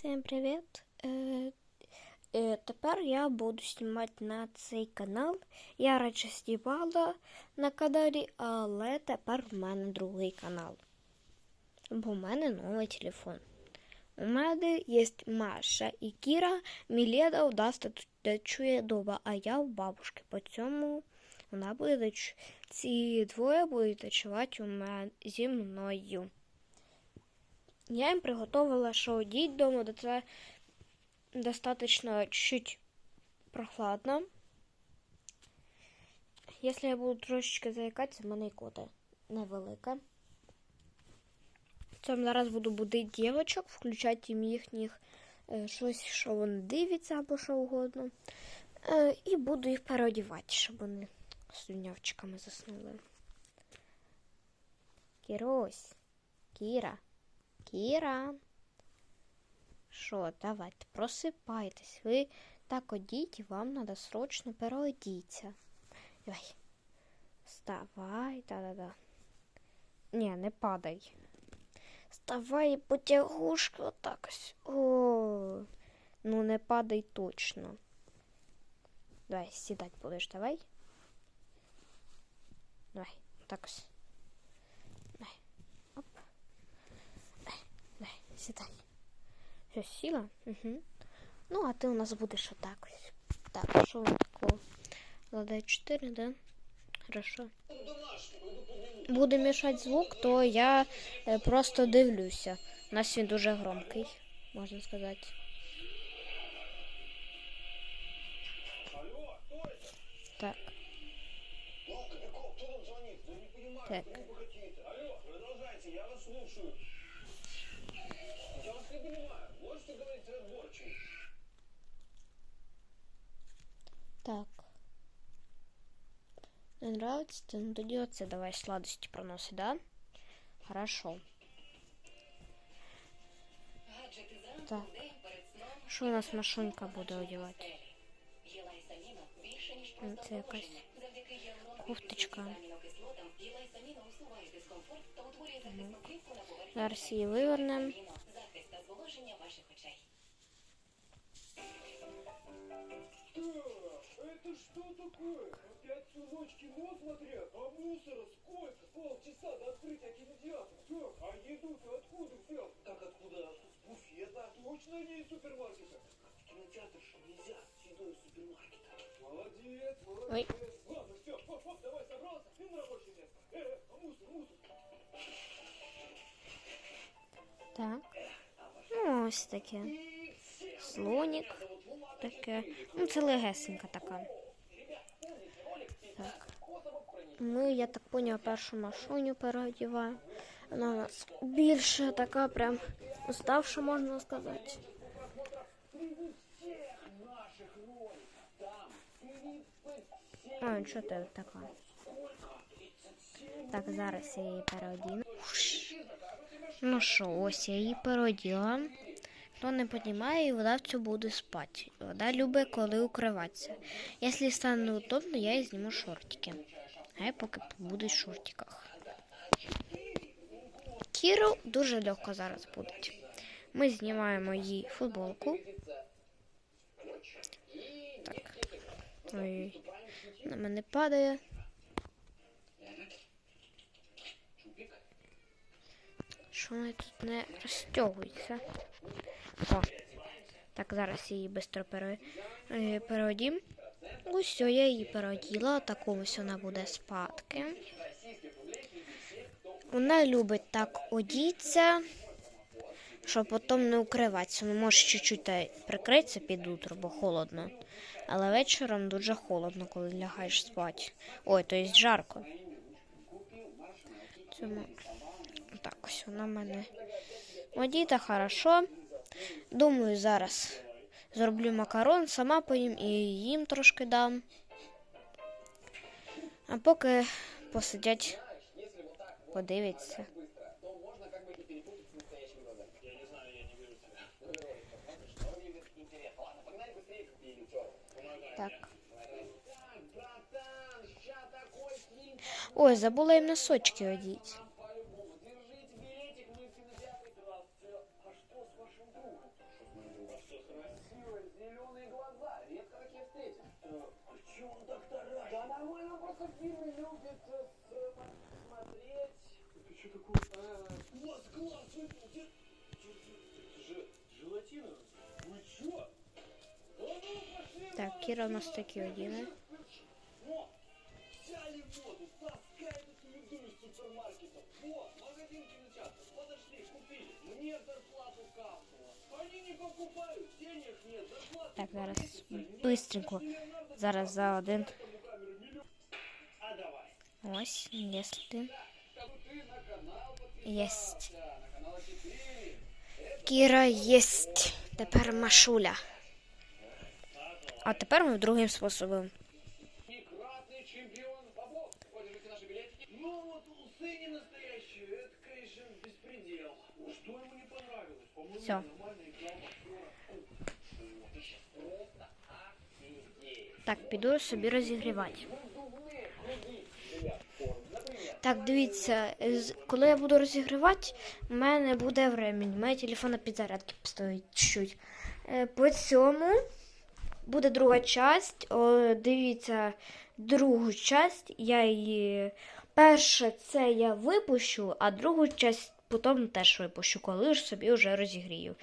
Всім привіт! Е, е, тепер я буду знімати на цей канал. Я раніше знімала на каналі, але тепер в мене другий канал. Бо в мене новий телефон. У мене є Маша і Кіра. Міледа у нас дочує дома, а я у бабушки. По цьому вона буде доч... Ці двоє будуть ночувати у мене зі мною. Я їм приготувала, що діть де це достаточно чуть прохладно. Якщо я буду трошечки заїкатися, в мене і кота невелика. Це зараз буду будити дівчаток, включати їм їхніх е, щось, що вони дивляться або що угодно. Е, і буду їх переодівати, щоб вони слюнявчиками заснули. Кірусь, Кіра. Кіра. Що, давайте, просипайтесь. Ви так одіть, вам треба срочно переодіться. Давай. Вставай, да-да-да. Ні, не падай. Вставай, потягушка, отак ось. О, ну не падай точно. Давай, сідать будеш, давай. Давай, так ось. Давай. Оп. Давай, сідай. Що, сіла? Угу. Ну, а ти у нас будеш отак ось. Так, що воно такого? Ладай 4, да? Хорошо. Буде мішати звук, то я е, просто дивлюся. У нас він дуже громкий, можна сказати. Так. Так. продолжайте, я вас слушаю. Я вас не понимаю. Можете говорить разборчиво? Так. Не нравится? Ты ну тоді оце давай сладості проноси, да? Хорошо. Так. Що у нас машинка буде одягати? Ну, Це якась кофточка. Ну, Зараз її вивернемо. Это что такое? Опять всю кино смотрят? А мусора сколько? Полчаса до открытия кинотеатра. Так, а еду ты откуда взял? Как откуда? С буфета? Точно не из супермаркета? В кинотеатр что нельзя с едой из супермаркета. Молодец, молодец. Ладно, все, хоп, хоп, давай собрался и на рабочее место. Э, э, а мусор, мусор. Так. Ну, ось таке. Таке. Ну, це легесенька така. Так. Ми, я так поняв, першу машиню переодіваємо. Вона у нас більше така прям уставша, можна сказати. А, що ти така? Так, зараз я її переодіну. Ну що, ось я її переоділа. Хто не розуміє, вода в цю буде спати. Вода любить, коли укриватися. Якщо стане неудобно, я їй зніму шортики. А я поки побуду в шортиках. Кіру дуже легко зараз буде. Ми знімаємо їй футболку. Так. Ой, на мене падає. Що вона тут не розтягується? О. Так, зараз її швидко е, переодім. Ось я її переоділа. Так ось вона буде спадки. Вона любить так одіться, щоб потім не укриватися. Ну, може чуть-чуть прикритися під утро, бо холодно. Але вечором дуже холодно, коли лягаєш спати. Ой, то є жарко. Цьому... Так, ось вона в мене одіта хорошо. Думаю, зараз зроблю макарон, сама поїм і їм трошки дам. А поки посидять, подивиться. Так. Ой, забула їм носочки одіти. А чё он так таращится? Да нормально, просто фильмы любит э, с- смотреть. Это что такое? Глаз, глаз, выпал. Где? Чё, чё, Это же желатина. Вы чё? А ну, пошли, Так, вон Кіра у нас отсюда. такі оділи. О, взяли воду, таскает эту еду из супермаркета. Вот, магазин кинотеатр. Подошли, купили. Мне зарплату капнуло. Они не покупают, денег нет, зарплаты Так, два зараз месяца нет. бистренько. Леонардо Зараз за один. Этому камеру миллион. А давай. Ось, є один. Чтобы ты на канал Єсть. подписался, на канал А 4. Кіра єсть. Тепер Машуля. А тепер ми другим способом. Некратный Так, піду собі розігрівати. Так, дивіться, коли я буду розігрівати, у мене буде времень. У телефон на підзарядки постоїть чуть. Е, По цьому буде друга часть. О, дивіться, другу часть. Я її. Перше це я випущу, а другу часть потім теж випущу, коли ж собі вже розігрію.